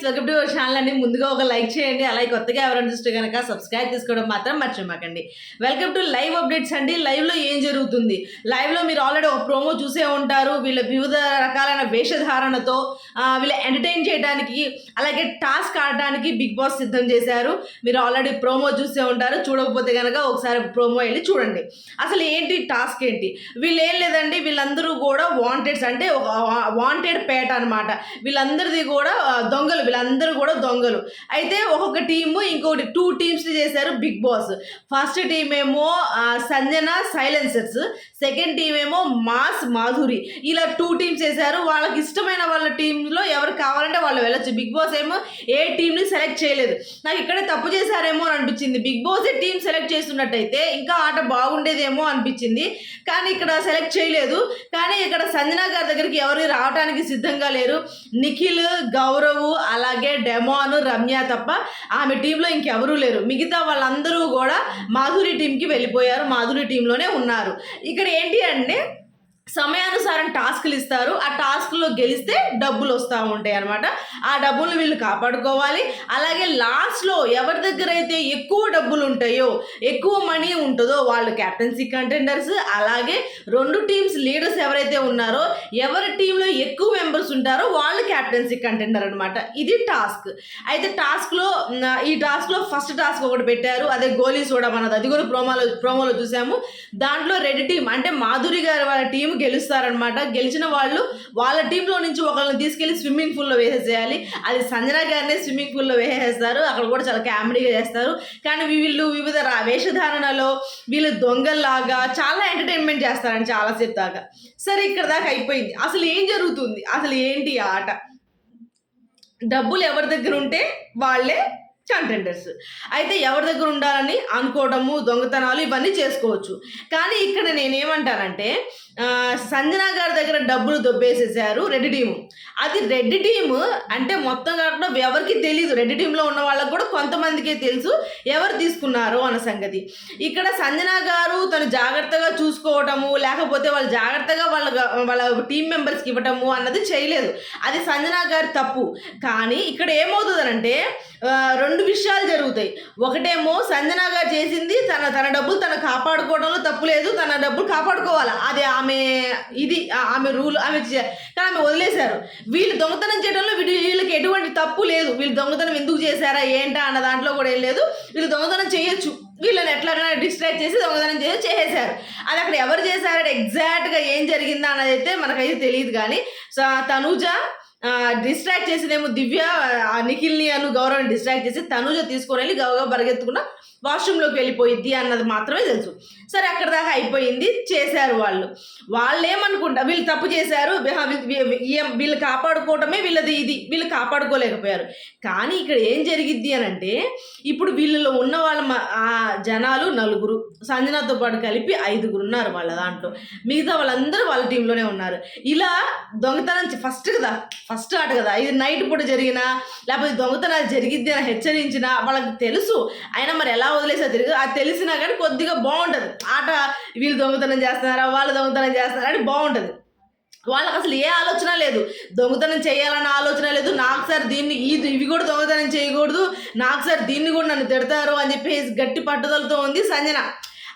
Guys welcome to channel అండి. ముందుగా ఒక లైక్ చేయండి. అలాగే కొత్తగా ఎవరైనా చూస్తే కనుక సబ్స్క్రైబ్ చేసుకోవడం మాత్రం మర్చిపోకండి వెల్కమ్ టు లైవ్ అప్డేట్స్ అండి. లైవ్లో ఏం జరుగుతుంది? లైవ్లో మీరు ఆల్రెడీ ఒక ప్రోమో చూసే ఉంటారు. వీళ్ళ వివిధ రకాలైన వేషధారణతో వీళ్ళ వీళ్ళు ఎంటర్టైన్ చేయడానికి అలాగే టాస్క్ ఆడడానికి బిగ్ బాస్ సిద్ధం చేశారు. మీరు ఆల్రెడీ ప్రోమో చూసే ఉంటారు. చూడకపోతే కనుక ఒకసారి ప్రోమో వెళ్ళి చూడండి. అసలు ఏంటి? టాస్క్ ఏంటి? వీళ్ళు ఏం లేదండి. వీళ్ళందరూ కూడా వాంటెడ్స్ అంటే ఒక వాంటెడ్ పేట అనమాట వీళ్ళందరిది కూడా దొంగలు వీళ్ళందరూ కూడా దొంగలు. అయితే ఒక్కొక్క టీము ఇంకొకటి టూ టీమ్స్ చేశారు బిగ్ బాస్. ఫస్ట్ టీమ్ ఏమో సంజన సైలెన్సర్స్. సెకండ్ టీం ఏమో మాస్ మాధురి. ఇలా టూ టీమ్స్ చేశారు. వాళ్ళకి ఇష్టమైన వాళ్ళ టీంలో ఎవరు కావాలంటే వాళ్ళు వెళ్ళొచ్చు. బిగ్ బాస్ ఏమో ఏ టీంని సెలెక్ట్ చేయలేదు. నాకు ఇక్కడే తప్పు చేశారేమో అని అనిపించింది. బిగ్ బాస్ టీం సెలెక్ట్ చేస్తున్నట్టయితే ఇంకా ఆట బాగుండేదేమో అనిపించింది. కానీ ఇక్కడ సెలెక్ట్ చేయలేదు. కానీ ఇక్కడ సంజన గారి దగ్గరికి ఎవరు రావడానికి సిద్ధంగా లేరు. నిఖిల్ గౌరవ్ అలాగే డెమోను రమ్య తప్ప ఆమె టీంలో ఇంకెవరూ లేరు. మిగతా వాళ్ళందరూ కూడా మాధురి టీంకి వెళ్ళిపోయారు. మాధురి టీంలోనే ఉన్నారు. ఇక్కడ ఏంటి అంటే సమయానుసారం టాస్క్లు ఇస్తారు. ఆ టాస్క్లో గెలిస్తే డబ్బులు వస్తూ ఉంటాయి అనమాట ఆ డబ్బులు వీళ్ళు కాపాడుకోవాలి. అలాగే లాస్ట్లో ఎవరి దగ్గర అయితే ఎక్కువ డబ్బులు ఉంటాయో ఎక్కువ మనీ ఉంటుందో వాళ్ళు క్యాప్టెన్సీ కంటెండర్స్ అలాగే రెండు టీమ్స్ లీడర్స్ ఎవరైతే ఉన్నారో ఎవరి టీంలో ఎక్కువ మెంబర్స్ ఉంటారో వాళ్ళు క్యాప్టెన్సీ కంటెండర్ అనమాట ఇది టాస్క్. అయితే టాస్క్లో ఈ టాస్క్లో ఫస్ట్ టాస్క్ ఒకటి పెట్టారు. అదే గోలీ చూడడం అన్నది. అది కూడా ప్రోమోలో ప్రోమోలో చూసాము. దాంట్లో రెడ్ టీం అంటే మాధురి గారి వాళ్ళ టీం గెలుస్తారనమాట గెలిచిన వాళ్ళు వాళ్ళ టీంలో నుంచి ఒకళ్ళని తీసుకెళ్ళి స్విమ్మింగ్ పూల్లో వేసేసేయాలి. అది సంజన గారినే స్విమ్మింగ్ పూల్లో వేసేస్తారు. అక్కడ కూడా చాలా కామెడీగా చేస్తారు. కానీ వీళ్ళు వివిధ వేషధారణలో వీళ్ళు దొంగల్లాగా చాలా ఎంటర్టైన్మెంట్ చేస్తారని చాలాసేపు దాకా. సరే ఇక్కడ దాకా అయిపోయింది. అసలు ఏం జరుగుతుంది? అసలు ఏంటి ఆట? డబ్బులు ఎవరి దగ్గర ఉంటే వాళ్ళే కంటెండర్స్ అయితే ఎవరి దగ్గర ఉండాలని అనుకోవడము దొంగతనాలు ఇవన్నీ చేసుకోవచ్చు. కానీ ఇక్కడ నేనేమంటానంటే సంజన గారి దగ్గర డబ్బులు దొబ్బేసేసారు రెడ్ టీము. అది రెడ్ టీము అంటే మొత్తం కాకుండా ఎవరికి తెలియదు రెడ్ టీంలో ఉన్న వాళ్ళకు కూడా కొంతమందికే తెలుసు ఎవరు తీసుకున్నారు అన్న సంగతి. ఇక్కడ సంజన గారు తను జాగ్రత్తగా చూసుకోవటము లేకపోతే వాళ్ళు జాగ్రత్తగా వాళ్ళ వాళ్ళ టీం మెంబర్స్కి ఇవ్వటము అన్నది చేయలేదు. అది సంజన గారి తప్పు. కానీ ఇక్కడ ఏమవుతుందనంటే రెండు విషయాలు జరుగుతాయి. ఒకటేమో సంజన గారు చేసింది తన తన డబ్బులు తను కాపాడుకోవడంలో తప్పు లేదు తన డబ్బులు కాపాడుకోవాలి? అది ఆమె ఇది ఆమె రూల్ ఆమె కానీ ఆమె వదిలేశారు. వీళ్ళు దొంగతనం చేయడంలో వీళ్ళకి ఎటువంటి తప్పు లేదు. వీళ్ళు దొంగతనం ఎందుకు చేశారా ఏంటా అన్న దాంట్లో కూడా ఏం లేదు. వీళ్ళు దొంగతనం చేయొచ్చు. వీళ్ళని ఎట్లాగైనా డిస్ట్రాక్ట్ చేసి దొంగతనం చేసి చేసేశారు. అది అక్కడ ఎవరు చేశారంటే ఎగ్జాక్ట్గా ఏం జరిగిందా అన్నది అయితే మనకైతే తెలియదు కానీ సో డిస్ట్రాక్ట్ చేసినేమో దివ్య నిఖిల్ని అను గౌరవం డిస్ట్రాక్ట్ చేసి తనుజ తీసుకొని వెళ్ళి గౌరవ పరిగెత్తుకున్న వాష్రూమ్లోకి వెళ్ళిపోయిద్ది అన్నది మాత్రమే తెలుసు. సరే అక్కడ దాకా అయిపోయింది. చేశారు వాళ్ళు. వాళ్ళు ఏమనుకుంటా వీళ్ళు తప్పు చేశారు. వీళ్ళు కాపాడుకోవటమే వీళ్ళది ఇది. వీళ్ళు కాపాడుకోలేకపోయారు. కానీ ఇక్కడ ఏం జరిగిద్ది అని అంటే ఇప్పుడు వీళ్ళలో ఉన్న వాళ్ళ ఆ జనాలు నలుగురు. సంజనాతో పాటు కలిపి ఐదుగురు ఉన్నారు వాళ్ళ దాంట్లో. మిగతా వాళ్ళందరూ వాళ్ళ టీంలోనే ఉన్నారు. ఇలా దొంగతనం ఫస్ట్ కదా ఫస్ట్ ఆట కదా. ఇది నైట్ పూట జరిగినా లేకపోతే దొంగతనాలు జరిగిద్ది అని హెచ్చరించినా వాళ్ళకి తెలుసు. అయినా మరి ఎలా వదిలేసా తిరిగి అది తెలిసినా కానీ కొద్దిగా బాగుంటుంది. ఆట వీళ్ళు దొంగతనం చేస్తున్నారా వాళ్ళు దొంగతనం చేస్తున్నారా అని బాగుంటుంది. వాళ్ళకి అసలు ఏ ఆలోచన లేదు. దొంగతనం చేయాలన్న ఆలోచన లేదు. నాకు సార్ దీన్ని ఈ ఇవి కూడా దొంగతనం చేయకూడదు. నాకు సార్ దీన్ని కూడా నన్ను తిడతారు అని చెప్పేసి గట్టి పట్టుదలతో ఉంది సంజన.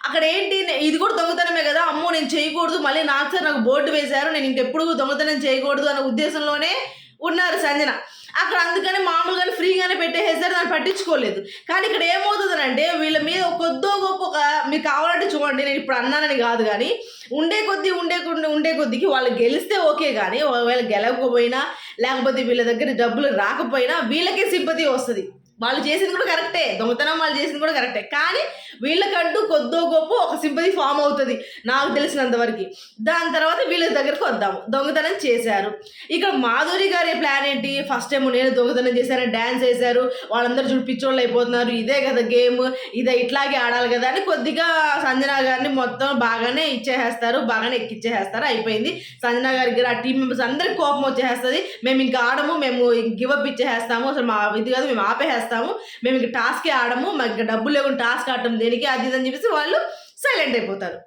అక్కడ ఏంటి ఇది కూడా దొంగతనమే కదా. అమ్మో నేను చేయకూడదు. మళ్ళీ నాకు సార్ నాకు బోర్డు వేశారు. నేను ఇంకెప్పుడు దొంగతనం చేయకూడదు అనే ఉద్దేశంలోనే ఉన్నారు సంజన. అక్కడ అందుకని మామూలుగానే ఫ్రీగానే పెట్టేసేసారు. దాన్ని పట్టించుకోలేదు. కానీ ఇక్కడ ఏమవుతుందంటే వీళ్ళ మీద ఒక కొద్దో గొప్ప ఒక మీకు కావాలంటే చూడండి నేను ఇప్పుడు అన్నానని కాదు కానీ ఉండే కొద్దీ ఉండే కొద్ది ఉండే కొద్దికి వాళ్ళు గెలిస్తే ఓకే కానీ ఒకవేళ గెలవకపోయినా లేకపోతే వీళ్ళ దగ్గర డబ్బులు రాకపోయినా వీళ్ళకే సింపతి వస్తుంది. వాళ్ళు చేసింది కూడా కరెక్టే. దొంగతనం వాళ్ళు చేసింది కూడా కరెక్టే. కానీ వీళ్ళకంటూ కొద్దో గొప్ప ఒక సింపతి ఫామ్ అవుతుంది నాకు తెలిసినంత వరకు. దాని తర్వాత వీళ్ళ దగ్గరకు వద్దాము. దొంగతనం చేశారు. ఇక్కడ మాధురి గారి ప్లాన్ ఏంటి? ఫస్ట్ టైం నేను దొంగతనం చేశాను డ్యాన్స్ వేశారు వాళ్ళందరూ చూడు పిచ్చోళ్ళు అయిపోతున్నారు ఇదే కదా గేమ్ ఇదే ఇట్లాగే ఆడాలి కదా అని కొద్దిగా సంజన గారిని మొత్తం బాగానే ఇచ్చేసేస్తారు బాగానే ఎక్కిచ్చేసేస్తారు అయిపోయింది. సంజన గారికి ఆ టీం మెంబర్స్ అందరికి కోపం వచ్చేస్తుంది మేము ఇంకా ఆడము మేము గివప్ ఇచ్చేసేస్తాము. అసలు మా ఇది కాదు మేము ఆపేసేస్తాము. మేము ఇక టాస్కే ఆడము మాకు డబ్బులు లేకుండా టాస్క్ ఆడటం దేనికి? అది ఇది అని చెప్పేసి వాళ్ళు సైలెంట్ అయిపోతారు.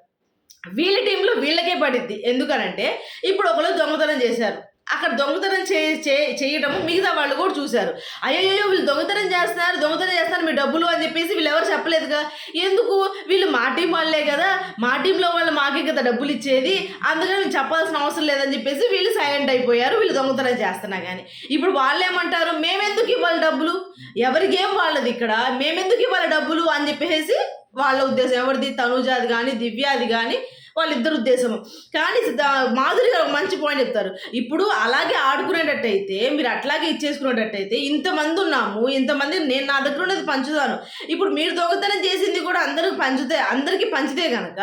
వీళ్ళ టీంలో వీళ్ళకే పడిద్ది. ఎందుకనంటే ఇప్పుడు ఒకరు దొంగతనం చేశారు. అక్కడ దొంగతనం చే చే- చేయడం మిగతా వాళ్ళు కూడా చూశారు. అయ్యో వీళ్ళు దొంగతనం చేస్తున్నారు దొంగతనం చేస్తున్నారు మీ డబ్బులు అని చెప్పేసి వీళ్ళు ఎవరు చెప్పలేదుగా? ఎందుకు? వీళ్ళు మా టీం వాళ్ళే కదా. మా టీంలో వాళ్ళు మాకే కదా డబ్బులు ఇచ్చేది. అందుకని చెప్పాల్సిన అవసరం లేదని చెప్పేసి వీళ్ళు సైలెంట్ అయిపోయారు వీళ్ళు దొంగతనం చేస్తున్నా కానీ ఇప్పుడు వాళ్ళు ఏమంటారు? మేమెందుకు ఇవ్వాలి డబ్బులు? ఎవరికి ఏం వాళ్ళది ఇక్కడ? మేమెందుకు ఇవ్వాలి డబ్బులు? అని చెప్పేసి వాళ్ళ ఉద్దేశం ఎవరిది? తనుజాది కానీ దివ్యాది కానీ వాళ్ళిద్దరు ఉద్దేశం కానీ ద- మాధురి గారు మంచి పాయింట్ చెప్తారు. ఇప్పుడు అలాగే ఆడుకునేటట్టయితే మీరు అట్లాగే ఇచ్చేసుకునేటట్టయితే ఇంతమంది ఉన్నాము ఇంతమంది నేను నా దగ్గర ఉన్నది పంచుతాను. ఇప్పుడు మీరు దొంగతనం చేసింది పంచితే అందరికీ పంచితే కనుక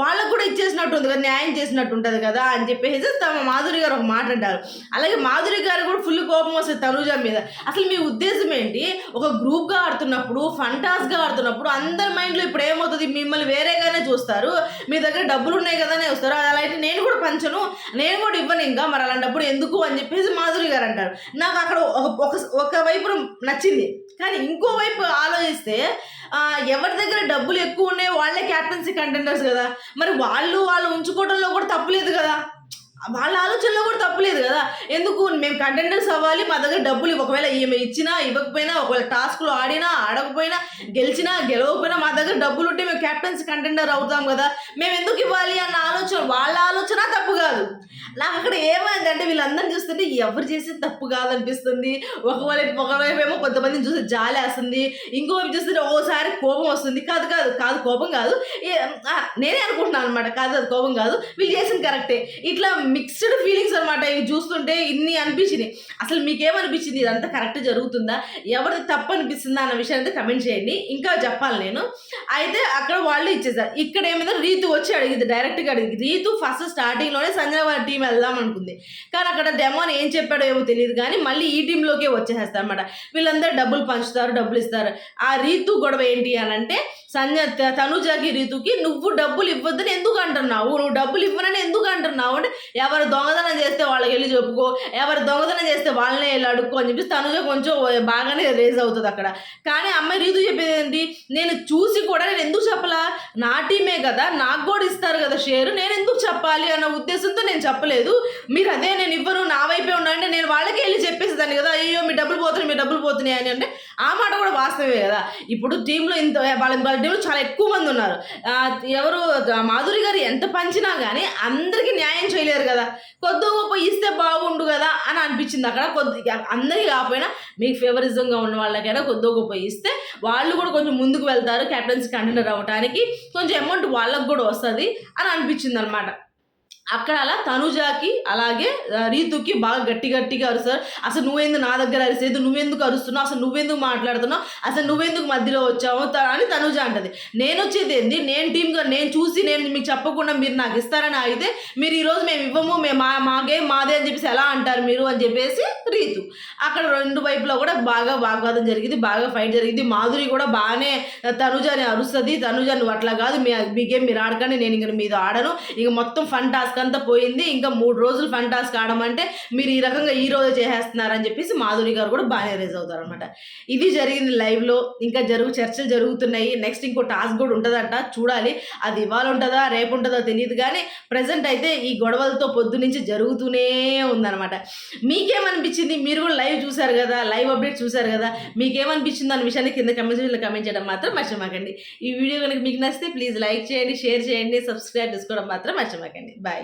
వాళ్ళకు కూడా ఇచ్చేసినట్టు ఉంది కదా న్యాయం చేసినట్టు ఉంటుంది కదా అని చెప్పేసి తమ మాధురి గారు ఒక మాట అంటారు. అలాగే మాధురి గారు కూడా ఫుల్ కోపం వస్తుంది తనుజ మీద. అసలు మీ ఉద్దేశం ఏంటి? ఒక గ్రూప్గా ఆడుతున్నప్పుడు ఫంటాస్గా ఆడుతున్నప్పుడు అందరి మైండ్లో ఇప్పుడు ఏమవుతుంది? మిమ్మల్ని వేరేగానే చూస్తారు. మీ దగ్గర డబ్బులు ఉన్నాయి కదానే వస్తారు అలా అయితే నేను కూడా పంచను నేను కూడా ఇవ్వను ఇంకా. మరి అలాంటప్పుడు ఎందుకు అని చెప్పేసి మాధురి గారు అంటారు. నాకు అక్కడ ఒక ఒక ఒక వైపు నచ్చింది. కానీ ఇంకో వైపు ఆలోచిస్తే ఎవరి దగ్గర డబ్బులు ఎక్కువ ఉన్నాయి వాళ్ళే క్యాప్టెన్సీ కంటెండర్స్ కదా. మరి వాళ్ళు వాళ్ళు ఉంచుకోవడంలో కూడా తప్పులేదు కదా. వాళ్ళ ఆలోచనలో కూడా తప్పులేదు కదా. ఎందుకు? మేము కంటెండర్స్ అవ్వాలి మా దగ్గర డబ్బులు ఒకవేళ ఈమె ఇచ్చినా ఇవ్వకపోయినా ఒకవేళ టాస్క్లు ఆడినా ఆడకపోయినా గెలిచినా గెలవకపోయినా మా దగ్గర డబ్బులు ఉంటే మేము క్యాప్టెన్సీ కంటెండర్ అవుతాం కదా. మేము ఎందుకు ఇవ్వాలి అన్న ఆలోచన వాళ్ళ ఆలోచన తప్పు కాదు. నాకు అక్కడ ఏమైందంటే వీళ్ళందరిని చూస్తుంటే ఎవరు చేసేది తప్పు కాదనిపిస్తుంది. ఒకవైపు ఒకవైపు ఏమో కొంతమందిని చూస్తే జాలి వేస్తుంది ఇంకోవైపు చూస్తుంటే ఒక్కోసారి కోపం వస్తుంది. కాదు కాదు కాదు కోపం కాదు. ఏ- నేనే అనుకుంటున్నాను అనమాట కాదు అది కోపం కాదు. వీళ్ళు చేసింది కరెక్టే. ఇట్లా మిక్స్డ్ ఫీలింగ్స్ అనమాట ఇవి చూస్తుంటే ఇన్ని అనిపించింది అసలు మీకేమనిపించింది? ఇదంతా కరెక్ట్ జరుగుతుందా? ఎవరిది తప్పు అనిపిస్తుందా అన్న విషయం కమెంట్ చేయండి. ఇంకా చెప్పాలి నేను. అయితే అక్కడ వాళ్ళు ఇచ్చేసారు. ఇక్కడ ఏమైనా రీతు వచ్చి అడిగింది. డైరెక్ట్గా అడిగింది. రీతు ఫస్ట్ స్టార్టింగ్లోనే సంజయ్ వాళ్ళ టీం వెళ్దాం అనుకుంది. కానీ అక్కడ డెమోన్ ఏం చెప్పాడో ఏమో తెలియదు కానీ మళ్ళీ ఈ టీంలోకే వచ్చేసేస్తారు అనమాట వీళ్ళందరూ డబ్బులు పంచుతారు డబ్బులు ఇస్తారు. ఆ రీతు గొడవ ఏంటి అని అంటే సంజ తనుజాకి రీతుకి నువ్వు డబ్బులు ఇవ్వద్దని ఎందుకు అంటున్నావు? నువ్వు డబ్బులు ఇవ్వనని ఎందుకు అంటున్నావు? అంటే ఎవరు దొంగతనం చేస్తే వాళ్ళకి వెళ్ళి చెప్పుకో ఎవరు దొంగతనం చేస్తే వాళ్ళనే వెళ్ళి అడుక్కో అని చెప్పి తనుజ కొంచెం బాగానే రేజ్ అవుతుంది అక్కడ. కానీ అమ్మాయి రీతు చెప్పేది ఏంటి? నేను చూసి కూడా నేను ఎందుకు చెప్పలా? నా టీమే కదా నాకు కూడా ఇస్తారు కదా షేరు నేను ఎందుకు చెప్పాలి అన్న ఉద్దేశంతో నేను చెప్పలేదు. లేదు. మీరు అదే నేను ఇవ్వను నా వైపే ఉండాలంటే నేను వాళ్ళకి వెళ్ళి చెప్పేసేదాన్ని కదా. అయ్యో మీ డబ్బులు పోతున్నాయి మీ డబ్బులు పోతున్నాయి అని అంటే ఆ మాట కూడా వాస్తవే కదా. ఇప్పుడు టీంలో ఇంత వాళ్ళ వాళ్ళ టీంలో చాలా ఎక్కువ మంది ఉన్నారు. ఎవరు మాధురి గారు ఎంత పంచినా కానీ అందరికీ న్యాయం చేయలేరు కదా. కొద్ది గొప్ప ఇస్తే బాగుండు కదా అని అనిపించింది అక్కడ. కొద్ది అందరికీ కాకపోయినా మీకు ఫేవరిజంగా ఉన్న వాళ్ళకైనా కొద్ది గొప్ప ఇస్తే వాళ్ళు కూడా కొంచెం ముందుకు వెళ్తారు కెప్టెన్సీ కంటెండర్ అవ్వడానికి కొంచెం అమౌంట్ వాళ్ళకు కూడా వస్తుంది అని అనిపించింది అనమాట అక్కడ అలా తనుజాకి అలాగే రీతుకి బాగా గట్టి గట్టిగా అరుస్తారు. అసలు నువ్వెందుకు నా దగ్గర అరిసేది నువ్వెందుకు అరుస్తున్నావు? అసలు నువ్వెందుకు మాట్లాడుతున్నావు? అసలు నువ్వెందుకు మధ్యలో వచ్చావు? అని తనుజ అంటది. నేను వచ్చేది ఏంది? నేను టీమ్గా నేను చూసి నేను మీకు చెప్పకుండా మీరు నాకు ఇస్తారని అయితే మీరు ఈరోజు మేము ఇవ్వము మేము మా మాగే మాదే అని చెప్పేసి ఎలా అంటారు మీరు? అని చెప్పేసి రీతు. అక్కడ రెండు వైపులో కూడా బాగా వాగ్వాదం జరిగింది బాగా ఫైట్ జరిగింది. మాధురి కూడా బాగానే తనుజని అరుస్తుంది. తనుజ నువ్వు అట్లా కాదు. మీ మీకేం మీరు ఆడకండి. నేను ఇంక మీద ఆడను. ఇక మొత్తం ఫంటాస్. ఫంటాస్క్ అంతా పోయింది. ఇంకా మూడు రోజులు ఫన్ టాస్క్ ఆడమంటే మీరు ఈ రకంగా ఈ రోజు చేసేస్తున్నారని చెప్పేసి మాధురి గారు కూడా బాగా రేజ్ అవుతారు అనమాట ఇది జరిగింది లైవ్లో ఇంకా జరుగు చర్చలు జరుగుతున్నాయి. నెక్స్ట్ ఇంకో టాస్క్ కూడా ఉంటుందంట. చూడాలి. అది ఇవాళ ఉంటుందా రేపు ఉంటుందో తెలియదు కానీ ప్రజెంట్ అయితే ఈ గొడవలతో పొద్దు నుంచి జరుగుతూనే ఉందన్నమాట. మీకేమనిపించింది? మీరు కూడా లైవ్ చూశారు కదా? లైవ్ అప్డేట్ చూశారు కదా? మీకేమనిపించింది అన్న విషయాన్ని కింద కమెంట్స్లో కమెంట్ చేయడం మాత్రం మర్చిపోకండి. ఈ వీడియో కనుక మీకు నచ్చితే ప్లీజ్ లైక్ చేయండి షేర్ చేయండి సబ్స్క్రైబ్ చేసుకోవడం మాత్రం మర్చిపోకండి. బాయ్